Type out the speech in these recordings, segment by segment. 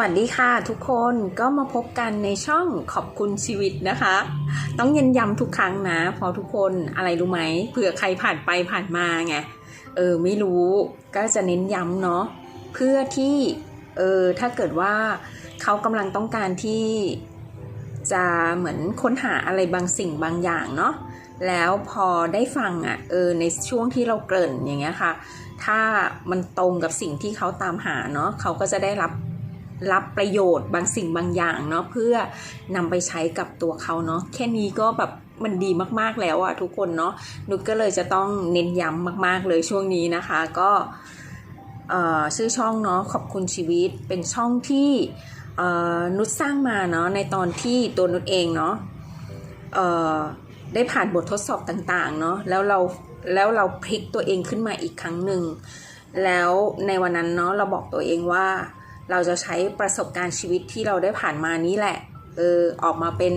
วัสดีค่ะทุกคนก็มาพบกันในช่องขอบคุณชีวิตนะคะ ต้องเย็นย้ำทุกครั้งนะเพราะทุกคนอะไรรู้ไหมเผื่อใครผ่านไปผ่านมาไงเออไม่รู้ก็จะเน้นย้ำเนาะเพื่อที่เออถ้าเกิดว่าเขากำลังต้องการที่จะเหมือนค้นหาอะไรบางสิ่งบางอย่างเนาะแล้วพอได้ฟังอะ่ะเออในช่วงที่เราเกริ่นอย่างเงี้ยค่ะ ถ้ามันตรงกับสิ่งที่เขาตามหาเนาะเขาก็จะได้รับ รับประโยชน์บางสิ่งบางอย่างเนาะเพื่อนำไปใช้กับตัวเขาเนาะแค่นี้ก็แบบมันดีมากๆแล้วอะทุกคนเนาะนุชก็เลยจะต้องเน้นย้ำมากๆเลยช่วงนี้นะคะ ก็ชื่อช่องเนาะขอบคุณชีวิตเป็นช่องที่นุชสร้างมาเนาะในตอนที่ตัวนุชเองเนาะได้ผ่านบททดสอบต่างๆเนาะแล้วเราแล้วเราพลิกตัวเองขึ้นมาอีกครั้งหนึ่งแล้วในวันนั้นเนาะเราบอกตัวเองว่า เราจะใช้ประสบการณ์ชีวิตที่เราได้ผ่านมานี้แหละเออออกมาเป็น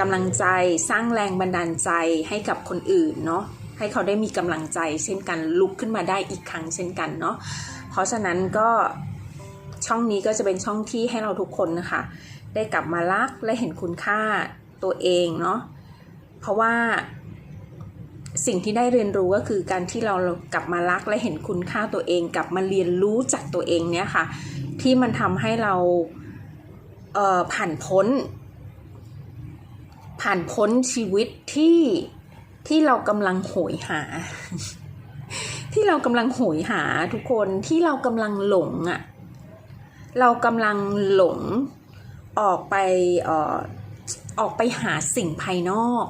กำลังใจสร้างแรงบันดาลใจให้กับคนอื่นเนาะให้เขาได้มีกำลังใจ เช่นกันลุกขึ้นมาได้อีกครั้งเช่นกันเนาะเพราะฉะนั้นก็ช่องนี้ก็จะเป็นช่องที่ให้เราทุกคนนะคะได้กลับมารักและเห็นคุณค่าตัวเองเนาะเพราะว่าสิ่งที่ได้เรียนรู้ก็คือการที่เรากลับมารักและเห็นคุณค่าตัวเอง กลับมาเรียนรู้จากตัวเองเนี่ยค่ะ ที่มันทำให้เราเอ่อผ่านพ้น ผ่านพ้นชีวิตที่ที่เรากำลังโหยหา ที่เรากำลังโหยหาทุกคนที่เรากำลังหลงอะ่ะเรากำลังหลงออกไปอ่อออกไปหาสิ่งภายนอก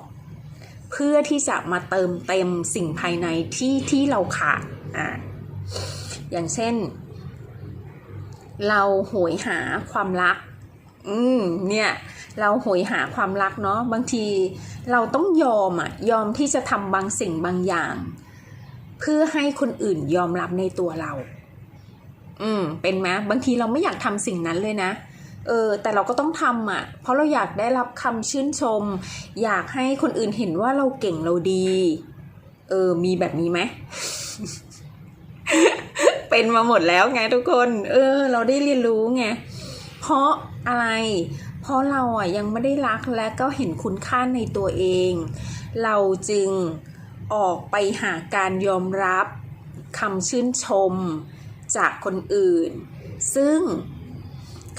เพื่อที่จะมาเติมเต็มสิ่งภายในที่ที่เราขาดอะอย่างเช่น เราโหยหาความรัก อืมเนี่ยเราโหยหาความรักเนาะบางทีเราต้องยอมอะยอมที่จะทำบางสิ่งบางอย่าง เพื่อให้คนอื่นยอมรับในตัวเรา อืมเป็นไหมบางทีเราไม่อยากทำสิ่งนั้นเลยนะเออแต่เราก็ต้องทำอะ เพราะเราอยากได้รับคำชื่นชม อยากให้คนอื่นเห็นว่าเราเก่งเราดี เออ มีแบบนี้ไหม เป็นมาหมดแล้วไงทุกคน เออ เราได้เรียนรู้ไง เพราะอะไร เพราะเราอะยังไม่ได้รักและก็เห็นคุณค่าในตัวเอง เราจึงออกไปหาการยอมรับคำชื่นชมจากคนอื่น ซึ่ง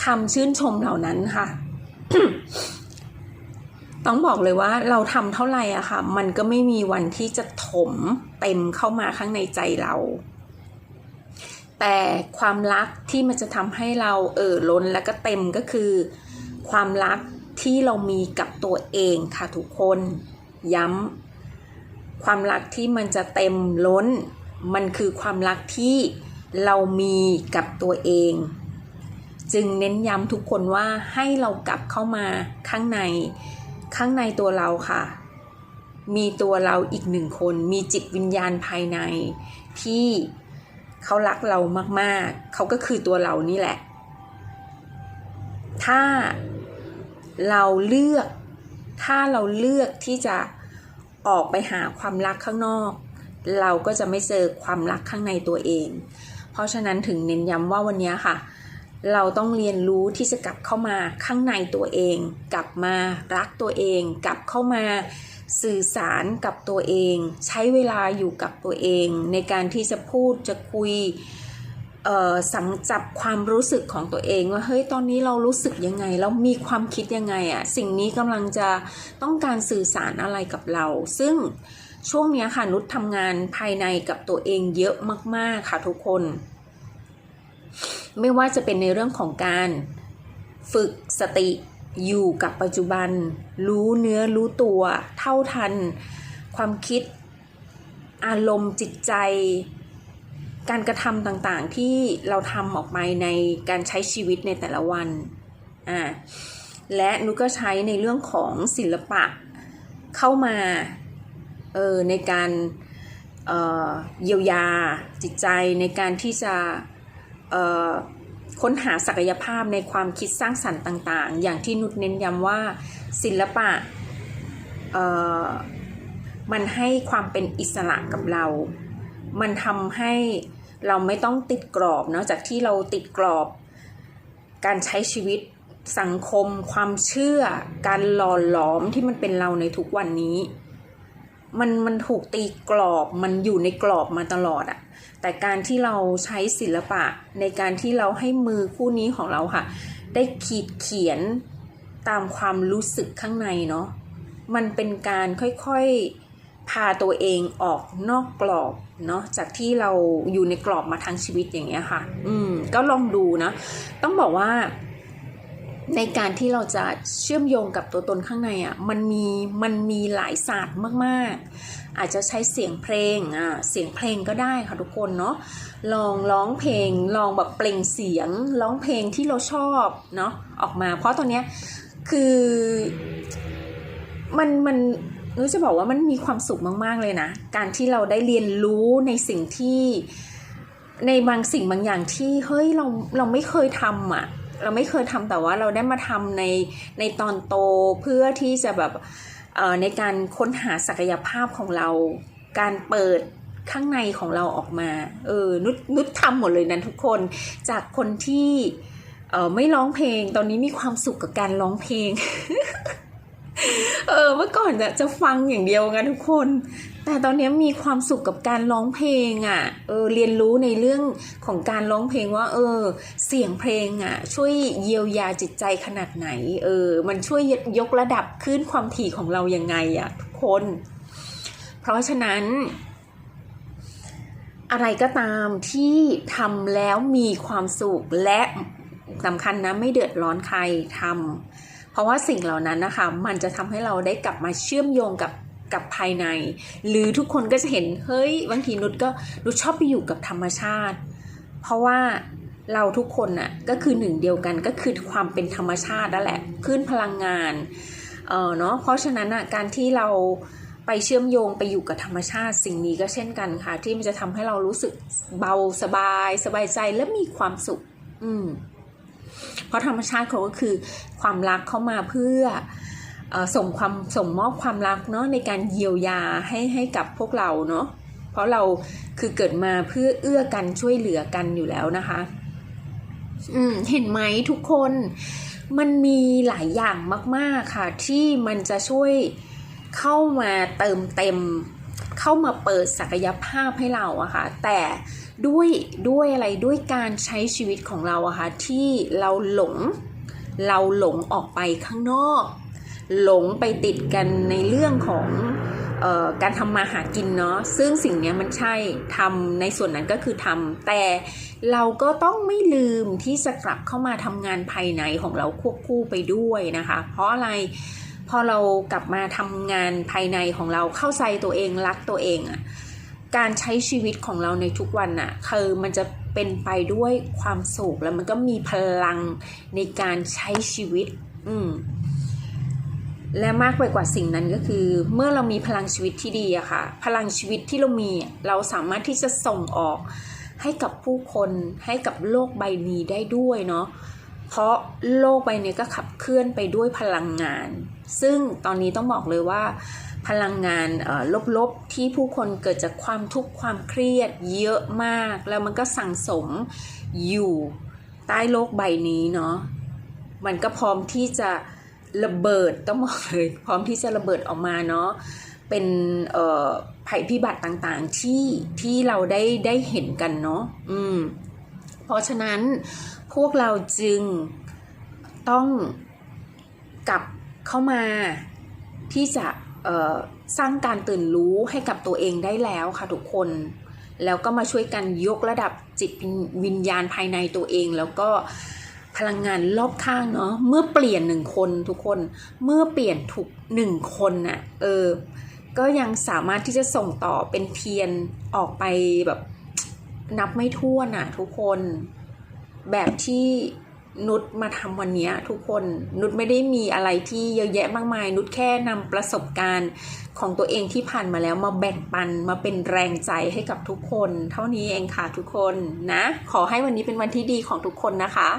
คำชื่นชมเหล่านั้นค่ะ ต้องบอกเลยว่าเราทำเท่าไหร่อะค่ะ มันก็ไม่มีวันที่จะถมเต็มเข้ามาข้างในใจเรา แต่ความรักที่มันจะทำให้เราเอ่อล้นแล้วก็เต็มก็คือ ความรักที่เรามีกับตัวเองค่ะทุกคนย้ำความรักที่มันจะเต็มล้น มันคือความรักที่เรามีกับตัวเอง จึงเน้นย้ำทุกคนว่าให้เรากลับเข้ามาข้างในข้างในตัวเราค่ะ มีตัวเราอีกหนึ่งคน มีจิตวิญญาณภายในที่ เขารักเรามากๆ เขาก็คือตัวเรานี่แหละ ถ้าเราเลือก ถ้าเราเลือกที่จะออกไปหาความรักข้างนอก เราก็จะไม่เจอความรักข้างในตัวเอง เพราะฉะนั้นถึงเน้นย้ำว่าวันนี้ค่ะ เราต้องเรียนรู้ที่จะกลับเข้ามาข้างในตัวเอง กลับมารักตัวเอง กลับเข้ามา สื่อสารกับตัวเอง ใช้เวลาอยู่กับตัวเอง ในการที่จะพูดจะคุยสังจับความรู้สึกของตัวเองว่าเฮ้ยตอนนี้เรารู้สึกยังไงแล้วมีความคิดยังไงอะสิ่งนี้กำลังจะต้องการสื่อสารอะไรกับเรา ซึ่งช่วงนี้ค่ะนุชทำงานภายในกับตัวเองเยอะมาก ๆ ค่ะทุกคน ไม่ว่าจะเป็นในเรื่องของการฝึกสติ อยู่กับปัจจุบัน รู้เนื้อรู้ตัว เท่าทัน ความคิด อารมณ์จิตใจ การกระทำต่างๆที่เราทำออกไปในการใช้ชีวิตในแต่ละวันอ่าและนุก็ใช้ในเรื่องของศิลปะเข้ามาเออในการเอ่อเยียวยาจิตใจในการที่จะเอ่อ ค้นหาศักยภาพในความคิดสร้างสรรค์ต่างๆ อย่างที่นุชเน้นย้ำว่าศิลปะมันให้ความเป็นอิสระกับเรา มันทำให้เราไม่ต้องติดกรอบเนาะจากที่เราติดกรอบ การใช้ชีวิตสังคม ความเชื่อ การหล่อหลอมที่มันเป็นเราในทุกวันนี้ มันมันถูกตีกรอบมันอยู่ในกรอบมาตลอดอะแต่การที่เราใช้ศิลปะในการที่เราให้มือคู่นี้ของเราค่ะ ได้ขีดเขียนตามความรู้สึกข้างในเนาะมันเป็นการค่อยๆพาตัวเองออกนอกกรอบเนาะจากที่เราอยู่ในกรอบมาทั้งชีวิตอย่างเงี้ยค่ะ อืมก็ลองดูนะ ต้องบอกว่า ในการที่เราจะเชื่อมโยงกับตัวตนข้างในอะ่ะมันมีมันมีหลายศาสตร์มากๆ อาจจะใช้เสียงเพลงอะเสียงเพลงก็ได้ค่ะทุกคนเนาะลองร้องเพลงลองแบบเปล่งเสียงร้องเพลงที่เราชอบเนาะออกมา เพราะตอนเนี้ยคือมันมันรู้จะบอกว่ามันมีความสุขมาก ๆ เลยนะ การที่เราได้เรียนรู้ในสิ่งที่ในบางสิ่งบางอย่างที่เฮ้ยเราเราไม่เคยทำอะ เราไม่เคยทำแต่ว่าเราได้มาทำในในตอนโตเพื่อที่จะแบบเอ่อในการค้นหาศักยภาพของเรา การเปิดข้างในของเราออกมา เออ นุชนุชทำหมดเลยนั้นทุกคน จากคนที่ เออไม่ร้องเพลง ตอนนี้มีความสุขกับการร้องเพลง เออเมื่อก่อนจะจะฟังอย่างเดียวกันทุกคน แต่ตอนนี้มีความสุขกับการร้องเพลงอะ่ะเออเรียนรู้ในเรื่องของการร้องเพลงว่า เออ เสียงเพลงอะ่ะ ช่วยเยียวยาจิตใจขนาดไหน เออ มันช่วยยกระดับขึ้นความถี่ของเรายังไงอะ่ะทุกคน เพราะฉะนั้น อะไรก็ตามที่ทำแล้วมีความสุขและสำคัญนะไม่เดือดร้อนใครทำ ราะว่าสิ่งเหล่านั้นนะคะ มันจะทำให้เราได้กลับมาเชื่อมโยงกับกับภายใน หรือทุกคนก็จะเห็นเฮ้ยบางทีนุชก็นุชชอบไปอยู่กับธรรมชาติ เพราะว่าเราทุกคนน่ะก็คือหนึ่งเดียวกันก็คือความเป็นธรรมชาตินั่นแหละคลื่นพลังงานเออเนาะเพราะฉะนั้นอะการที่เราไปเชื่อมโยงไปอยู่กับธรรมชาติสิ่งนี้ก็เช่นกันค่ะ ที่มันจะทำให้เรารู้สึกเบาสบาย สบายใจและมีความสุข อืม เพราะธรรมชาติเขาก็คือความรักเข้ามาเพื่ออส่งความส่งมอบความรักเนาะในการเยียวยาให้ให้กับพวกเราเนาะเพราะเราคือเกิดมาเพื่อเอื้อกันช่วยเหลือกันอยู่แล้วนะคะ อืมเห็นไหมทุกคนมันมีหลายอย่างมาก ๆ ค่ะ ที่มันจะช่วยเข้ามาเติมเต็ม เข้ามาเปิดศักยภาพให้เราอะค่ะแต่ด้วยด้วยอะไรด้วยการใช้ชีวิตของเราอะค่ะที่เราหลงเราหลงออกไปข้างนอก หลงไปติดกันในเรื่องของออการทำมาหากินเนาะซึ่งสิ่งนี้มันใช่ทำในส่วนนั้นก็คือทำแต่เราก็ต้องไม่ลืมที่จะกลับเข้ามาทำงานภายในของเราควบคู่ไปด้วยนะคะ เพราะอะไร พอเรากลับมาทำงานภายในของเราเข้าใจตัวเองรักตัวเองอะการใช้ชีวิตของเราในทุกวันน่ะคือมันจะเป็นไปด้วยความสุขแล้วมันก็มีพลังในการใช้ชีวิต อืมและมากไปกว่าสิ่งนั้นก็คือ เมื่อเรามีพลังชีวิตที่ดีอะค่ะ พลังชีวิตที่เรามีเราสามารถที่จะส่งออกให้กับผู้คนให้กับโลกใบนี้ได้ด้วยเนาะ เพราะโลกใบนี้ก็ขับเคลื่อนไปด้วยพลังงาน ซึ่งตอนนี้ต้องบอกเลยว่า พลังงานลบๆ ที่ผู้คนเกิดจากความทุกข์ความเครียดเยอะมาก แล้วมันก็สั่งสมอยู่ใต้โลกใบนี้เนาะมันก็พร้อมที่จะระเบิดต้องบอกเลยพร้อมที่จะระเบิดออกมาเนาะเป็นภัยพิบัติต่างๆที่ที่เราได้ได้เห็นกันเนาะอืม เพราะฉะนั้นพวกเราจึงต้องกลับเข้ามาที่จะสร้างการตื่นรู้ให้กับตัวเองได้แล้วค่ะทุกคน แล้วก็มาช่วยกันยกระดับจิตวิญญาณภายในตัวเอง แล้วก็พลังงานรอบข้างเนาะเมื่อเปลี่ยนหนึ่งคนทุกคนเมื่อเปลี่ยนถูกหนึ่งคนน่ะเออก็ยังสามารถที่จะส่งต่อเป็นเทียนออกไปแบบ นับไม่ถ้วนอะทุกคนแบบที่นุชมาทำวันนี้ทุกคนนุชไม่ได้มีอะไรที่เยอะแยะมากมาย นุชแค่นำประสบการณ์ของตัวเองที่ผ่านมาแล้วมาแบ่งปันมาเป็นแรงใจให้กับทุกคน เท่านี้เองค่ะทุกคนนะ ขอให้วันนี้เป็นวันที่ดีของทุกคนนะคะ